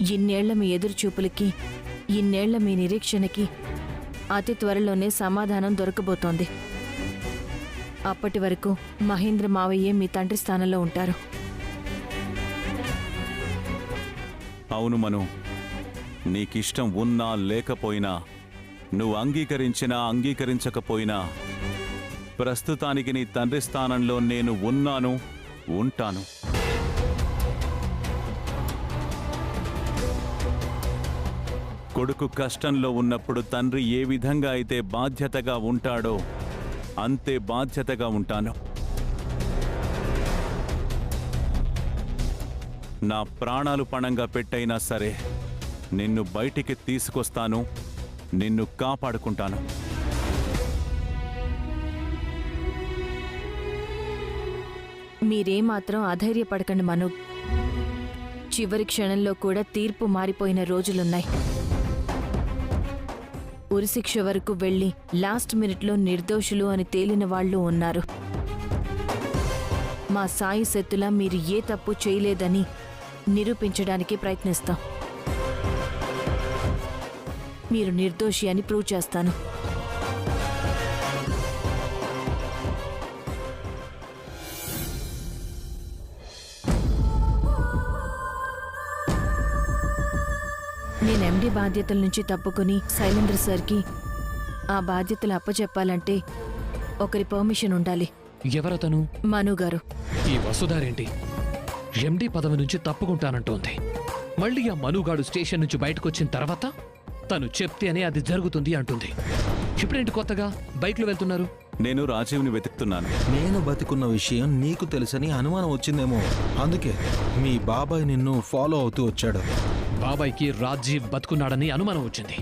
ఇన్నేళ్ళ మీ ఎదురుచూపులకి ఇన్నేళ్ళ మీ నిరీక్షణకి అతి త్వరలోనే సమాధానం దొరకబోతోంది. అప్పటి వరకు మహేంద్ర మావయ్యే మీ తండ్రి స్థానంలో ఉంటారు. అవును మను. నీకిష్టం ఉన్నా లేకపోయినా నువ్వు అంగీకరించినా అంగీకరించకపోయినా ప్రస్తుతానికి నీ తండ్రి స్థానంలో నేను ఉన్నాను ఉంటాను. కొడుకు కష్టంలో ఉన్నప్పుడు తండ్రి ఏ విధంగా అయితే బాధ్యతగా ఉంటాడో అంతే బాధ్యతగా ఉంటాను. నా ప్రాణాలు పణంగా పెట్టైనా సరే నిన్ను బయటికి తీసుకొస్తాను నిన్ను కాపాడుకుంటాను. మీరేమాత్రం అధైర్యపడకండి మను. చివరి క్షణంలో కూడా తీర్పు మారిపోయిన రోజులున్నాయి. ఉరిశిక్ష వరకు వెళ్ళి లాస్ట్ మినిట్లో నిర్దోషులు అని తేలిన వాళ్ళు ఉన్నారు. మా సాయి శత్తులా మీరు ఏ తప్పు చేయలేదని నిరూపించడానికి ప్రయత్నిస్తాం. మీరు నిర్దోషి అని ప్రూవ్ చేస్తాను. నేను ఎండి బాధ్యతల నుంచి తప్పుకుని శైలేంద్ర సార్కి ఆ బాధ్యతలు అప్పచెప్పాలంటే ఒకరి పర్మిషన్ ఉండాలి. ఎవరతను? మను గారు. ఈ వసుధారేంటి? ఎండి పదవి నుంచి తప్పుకుంటానంటోంది. మళ్ళీ ఆ మనుగాడు స్టేషన్ నుంచి బయటకొచ్చిన తర్వాత తను చెప్తేనే అది జరుగుతుంది అంటుంది. ఇప్పుడేంటి కొత్తగా? బైక్లో వెళ్తున్నారు? నేను రాజీవ్ని వెతుకుతున్నాను. నేను బతికున్న విషయం నీకు తెలుసని అనుమానం వచ్చిందేమో. అందుకే మీ బాబాయ్ నిన్ను ఫాలో అవుతూ వచ్చాడు. బాబాయ్కి రాజీవ్ బతుకున్నాడని అనుమానం వచ్చింది.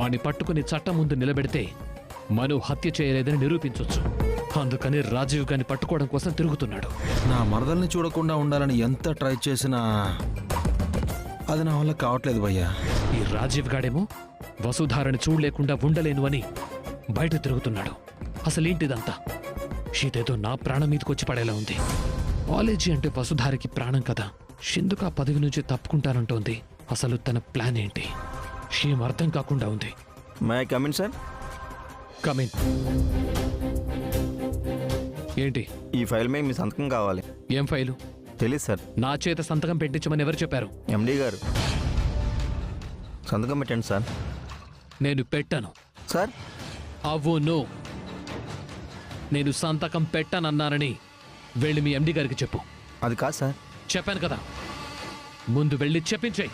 వాణ్ణి పట్టుకుని చట్టం ముందు నిలబెడితే మను హత్య చేయలేదని నిరూపించొచ్చు. అందుకని రాజీవ్ గాని పట్టుకోవడం కోసం తిరుగుతున్నాడు. నా మరదల్ని చూడకుండా ఉండాలని ఎంత ట్రై చేసినా అది నా వల్ల కావట్లేదు భయ్యా. ఈ రాజీవ్ గాడేమో వసుధారని చూడలేకుండా ఉండలేను అని బయట తిరుగుతున్నాడు. అసలేంటిదంతా? ఇదేదో నా ప్రాణం మీదకొచ్చి పడేలా ఉంది. కాలేజీ అంటే వసుధారకి ప్రాణం కదా. ఎందుకు ఆ పదవి నుంచి తప్పుకుంటానంటోంది. అసలు తన ప్లాన్ ఏంటి? ఏం అర్థం కాకుండా ఉంది. మై కమిన్ సార్ కమిన్ ఏంటి? ఈ ఫైల్ మీద మీ సంతకం కావాలి. ఏం ఫైలు? తెలీదు సార్ నా చేత సంతకం పెట్టించమని ఎవరు చెప్పారు? ఎండి గారు. సంతకం పెట్టండి సార్ నేను పెట్టను. సార్ అవును. నేను సంతకం పెట్టనన్నానని వెళ్ళి మీ ఎండి గారికి చెప్పు. అది కాదు సార్ చెప్పాను కదా. ముందు వెళ్ళి చెప్పించేయి.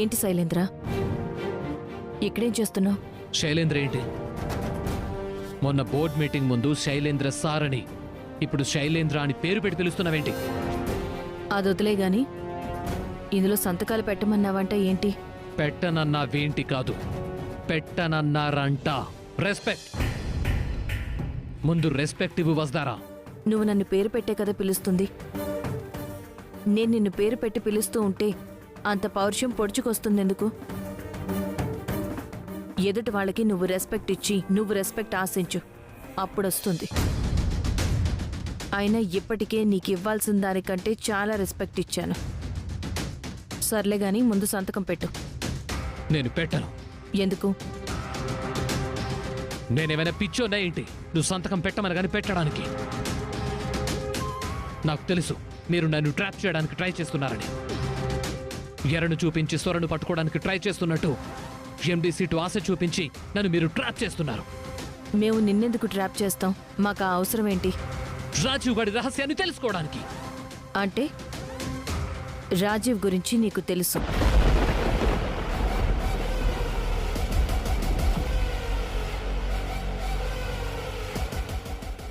ఏంటి శైలేంద్ర? ఇక్కడేం చేస్తున్నావు? శైలేంద్ర ఏంటి? మొన్న బోర్డ్ మీటింగ్ ముందు శైలేంద్ర సార్ అని ఇప్పుడు శైలేంద్ర అని పేరు పెట్టి పిలుస్తున్నావేంటి? అది వదిలే గాని ఇందులో సంతకాలు పెట్టమన్నావంట ఏంటి? పెట్టనన్నావేంటి కాదు. పెట్టనన్నారంట. రెస్పెక్ట్ ముందు రెస్పెక్ట్ ఇవ్వు వస్తారా? నువ్వు నన్ను పేరు పెట్టే కదా పిలుస్తుంది. నేను నిన్ను పేరు పెట్టి పిలుస్తూ ఉంటే అంత పౌరుషం పొడుచుకొస్తుందెందుకు? ఎదుటి వాళ్ళకి నువ్వు రెస్పెక్ట్ ఇచ్చి నువ్వు రెస్పెక్ట్ ఆశించు. అప్పుడొస్తుంది. అయినా ఇప్పటికే నీకు ఇవ్వాల్సిన దానికంటే చాలా రెస్పెక్ట్ ఇచ్చాను. సర్లే గాని ముందు సంతకం పెట్టు. నేను పెట్టను. ఎందుకు? నేనేమైనా పిచ్చోనా ఏంటి? నువ్వు సంతకం పెట్టమని కానీ పెట్టడానికి. నాకు తెలుసు మీరు నన్ను ట్రాప్ చేయడానికి ట్రై చేస్తున్నారని. ఎరను చూపించి సొరను పట్టుకోవడానికి ట్రై చేస్తున్నట్టు ఎండి సీటు ఆశ చూపించి నన్ను మీరు ట్రాప్ చేస్తున్నారు. మేము నిన్నెందుకు ట్రాప్ చేస్తాం? మాకు ఆ అవసరం ఏంటి? రాజీవ్ గారి రహస్యాన్ని తెలుసుకోవడానికి. అంటే? రాజీవ్ గురించి నీకు తెలుసు.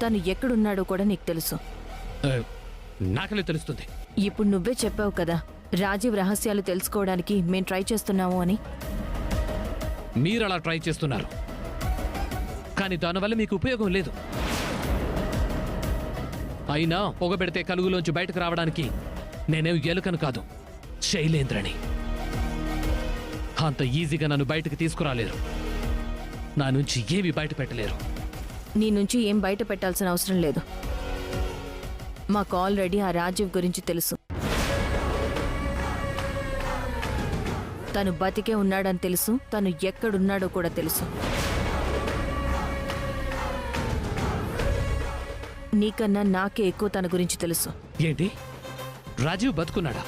తను ఎక్కడున్నాడో కూడా నీకు తెలుసు. నాకలే తెలుస్తుంది? ఇప్పుడు నువ్వే చెప్పావు కదా రాజీవ్ రహస్యాలు తెలుసుకోవడానికి మేం ట్రై చేస్తున్నాము అని. మీరు అలా ట్రై చేస్తున్నారు. కానీ దానివల్ల మీకు ఉపయోగం లేదు. అయినా పొగబెడితే కలుగులోంచి బయటకు రావడానికి నేనేం ఎలుకను కాదు శైలేంద్రని. అంత ఈజీగా నన్ను బయటకు తీసుకురాలేరు. నా నుంచి ఏమి బయట పెట్టలేరు నీ నుంచి ఏం బయట పెట్టాల్సిన అవసరం లేదు. మాకు ఆల్రెడీ ఆ రాజీవ్ గురించి తెలుసు. తను బతికే ఉన్నాడని తెలుసు తను ఎక్కడున్నాడో కూడా తెలుసు. నీకన్నా నాకే ఎక్కువ తన గురించి తెలుసు. ఏంటి? రాజీవ్ బతుకున్నాడా?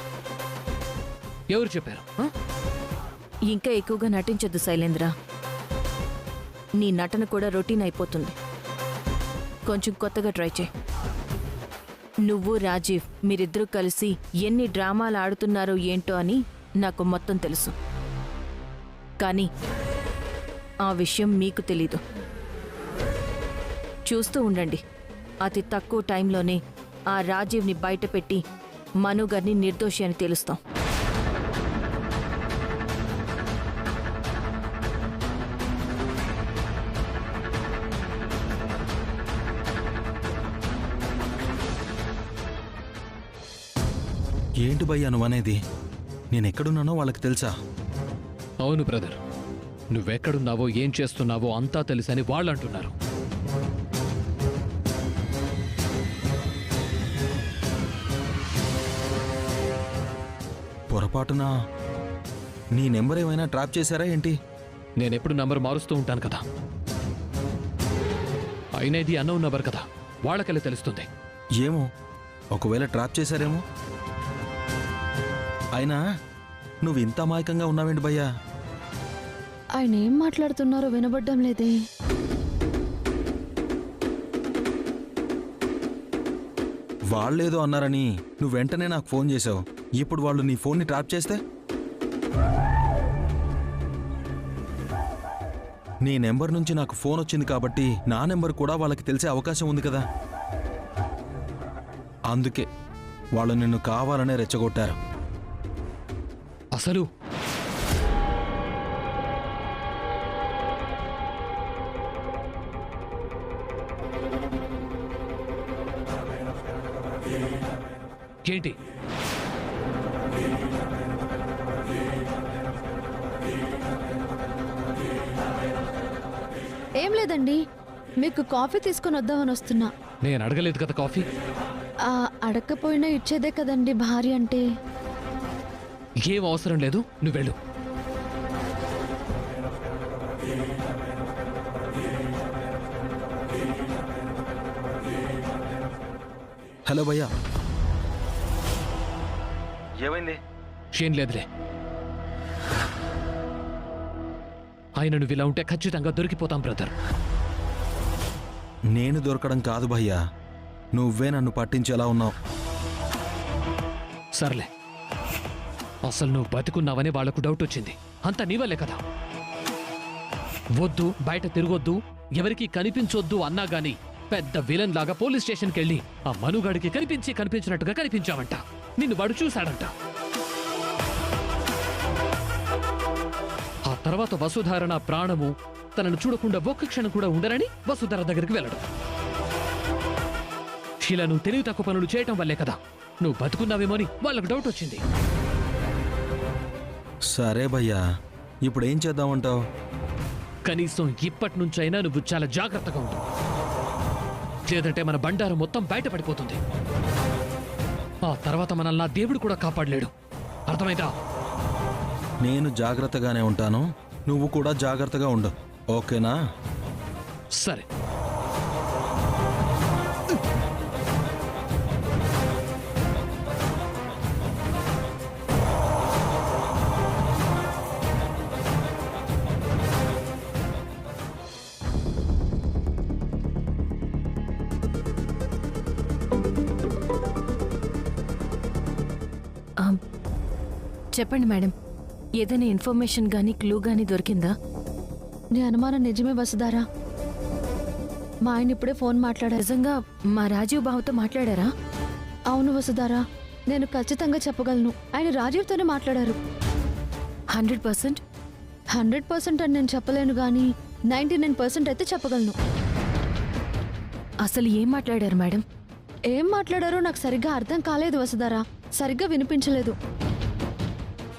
ఎవరు చెప్పారు? ఆ? ఇంకా ఎక్కువగా నటించొద్దు శైలేంద్ర. నీ నటన కూడా రొటీన్ అయిపోతుంది. కొంచెం కొత్తగా ట్రై చేయి. నువ్వు రాజీవ్ మీరిద్దరూ కలిసి ఎన్ని డ్రామాలు ఆడుతున్నారో ఏంటో అని నాకు మొత్తం తెలుసు. కానీ ఆ విషయం మీకు తెలీదు. చూస్తూ ఉండండి. అతి తక్కువ టైంలోనే ఆ రాజీవ్ని బయటపెట్టి మనుగర్ని నిర్దోషి అని తెలుస్తాం. ఏంటి భయ్యా నువ్వనేది నేను ఎక్కడున్నానో వాళ్ళకి తెలుసా? అవును బ్రదర్. నువ్వెక్కడున్నావో ఏం చేస్తున్నావో అంతా తెలుసని వాళ్ళు అంటున్నారు పొరపాటున? నీ నెంబర్ ఏమైనా ట్రాప్ చేశారా ఏంటి? నేనెప్పుడు నంబర్ మారుస్తూ ఉంటాను కదా. అయినా ఇది అన్నౌన్ నంబర్ కదా. వాళ్ళకెళ్ళి తెలుస్తుంది. ఏమో? ఒకవేళ ట్రాప్ చేశారేమో? అయినా నువ్వు ఇంత అమాయకంగా ఉన్నావేంటి భయ్యా? ఆయన ఏం మాట్లాడుతున్నారో వినబడ్డం లేదే. వాళ్ళేదో అన్నారని నువ్వు వెంటనే నాకు ఫోన్ చేసావు. ఇప్పుడు వాళ్ళు నీ ఫోన్ని ట్రాప్ చేస్తే? నీ నెంబర్ నుంచి నాకు ఫోన్ వచ్చింది కాబట్టి నా నెంబర్ కూడా వాళ్ళకి తెలిసే అవకాశం ఉంది కదా. అందుకే వాళ్ళు నిన్ను కావాలనే రెచ్చగొట్టారు. అసలు? ఏంటి? ఏం లేదండి. మీకు కాఫీ తీసుకొని వద్దామని వస్తున్నా. నేను అడగలేదు కదా కాఫీ? ఆ, అడగకపోయినా ఇచ్చేదే కదండి భార్య అంటే. ఏం అవసరం లేదు నువ్వు వెళ్ళు. హలో భయ్యా. ఏమైంది? ఏం లేదులే. ఆయన నువ్వు ఇలా ఉంటే ఖచ్చితంగా దొరికిపోతాం బ్రదర్. నేను దొరకడం కాదు భయ్యా. నువ్వే నన్ను పట్టించేలా ఉన్నావు. సర్లే. అసలు నువ్వు బతుకున్నావని వాళ్ళకు డౌట్ వచ్చింది. అంతా నీవలే కదా. వద్దు బయట తిరగొద్దు ఎవరికి కనిపించొద్దు అన్నా గాని పెద్ద విలన్ లాగా పోలీస్ స్టేషన్కి వెళ్ళి ఆ మనుగాడికి కనిపించి కనిపించినట్టుగా కనిపించావంట. నిన్ను వాడు చూశాడంట. ఆ తర్వాత వసుధార నా ప్రాణము తనను చూడకుండా ఒక్క క్షణం కూడా ఉండరని వసుధార దగ్గరికి వెళ్ళడం. ఇలా నువ్వు తెలివి తక్కువ పనులు చేయటం వల్లే కదా. నువ్వు బతుకున్నావేమో అని వాళ్ళకు డౌట్ వచ్చింది. సరే భయ్యా ఇప్పుడు ఏం చేద్దామంటావు? కనీసం ఇప్పటి నుంచైనా నువ్వు చాలా జాగ్రత్తగా ఉండు. లేదంటే మన బండారం మొత్తం బయటపడిపోతుంది ఆ తర్వాత మనల్ని నా దేవుడు కూడా కాపాడలేడు. అర్థమైందా? నేను జాగ్రత్తగానే ఉంటాను నువ్వు కూడా జాగ్రత్తగా ఉండు. ఓకేనా? సరే. చెప్పండి మేడం. ఏదైనా ఇన్ఫర్మేషన్ కానీ క్లూ కానీ దొరికిందా? నీ అనుమానం నిజమే వసుదారా మా ఆయన ఇప్పుడే ఫోన్ మాట్లాడారు. నిజంగా మా రాజీవ్ బాబుతో మాట్లాడారా? అవును వసుదారా నేను ఖచ్చితంగా చెప్పగలను. ఆయన రాజీవ్తోనే మాట్లాడారు. Hundred percent? హండ్రెడ్ పర్సెంట్ అని నేను చెప్పలేను కానీ నైంటీ నైన్ పర్సెంట్ అయితే చెప్పగలను. అసలు ఏం మాట్లాడారు మేడం? ఏం మాట్లాడారో నాకు సరిగ్గా అర్థం కాలేదు వసుదారా సరిగ్గా వినిపించలేదు.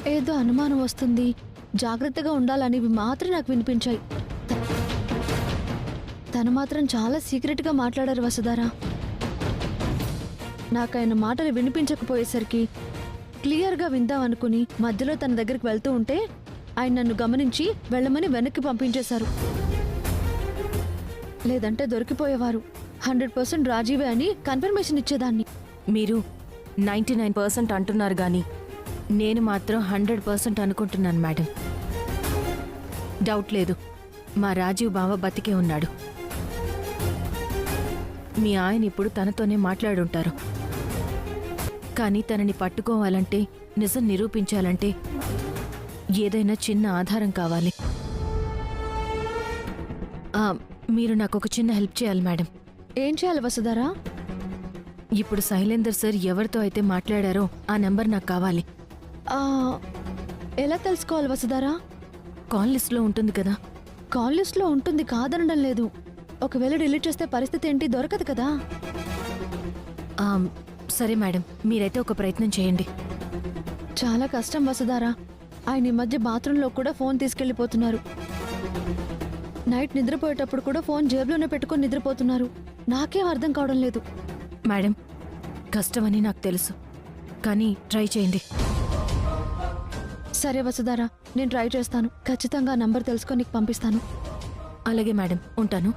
ఏదో అనుమానం వస్తుంది. జాగ్రత్తగా ఉండాలనేవి మాత్రం నాకు వినిపించాయి. తను మాత్రం చాలా సీక్రెట్గా మాట్లాడారు వసుధారా. నాకు ఆయన మాటలు వినిపించకపోయేసరికి క్లియర్గా విందామనుకుని మధ్యలో తన దగ్గరికి వెళ్తూ ఉంటే ఆయన నన్ను గమనించి వెళ్ళమని వెనక్కి పంపించేశారు. లేదంటే దొరికిపోయేవారు. హండ్రెడ్ పర్సెంట్ రాజీవే అని కన్ఫర్మేషన్ ఇచ్చేదాన్ని. మీరు నైంటీ నైన్ పర్సెంట్ అంటున్నారు కానీ నేను మాత్రం హండ్రెడ్ పర్సెంట్ అనుకుంటున్నాను మేడం. డౌట్ లేదు. మా రాజీవ్ బావ బతికే ఉన్నాడు. మీ ఆయన ఇప్పుడు తనతోనే మాట్లాడుంటారు. కానీ తనని పట్టుకోవాలంటే నిజం నిరూపించాలంటే ఏదైనా చిన్న ఆధారం కావాలి. మీరు నాకు ఒక చిన్న హెల్ప్ చేయాలి మేడం. ఏం చేయాలి వసుధారా? ఇప్పుడు శైలేందర్ సార్ ఎవరితో అయితే మాట్లాడారో ఆ నెంబర్ నాకు కావాలి. ఎలా తెలుసుకోవాలి వసుధారా? కాల్ లిస్ట్లో ఉంటుంది కదా. కాల్ లిస్ట్లో ఉంటుంది కాదనడం లేదు. ఒకవేళ డిలీట్ చేస్తే పరిస్థితి ఏంటి? దొరకదు కదా. సరే మేడం మీరైతే ఒక ప్రయత్నం చేయండి. చాలా కష్టం వసుధారా. ఆయన ఈ మధ్య బాత్రూంలో కూడా ఫోన్ తీసుకెళ్ళిపోతున్నారు నైట్ నిద్రపోయేటప్పుడు కూడా ఫోన్ జేబులోనే పెట్టుకొని నిద్రపోతున్నారు. నాకేం అర్థం కావడం లేదు. మేడం కష్టమని నాకు తెలుసు. కానీ ట్రై చేయండి. సరే వసుధారా నేను ట్రై చేస్తాను. ఖచ్చితంగా నంబర్ తెలుసుకొని నీకు పంపిస్తాను. అలాగే మేడం ఉంటాను.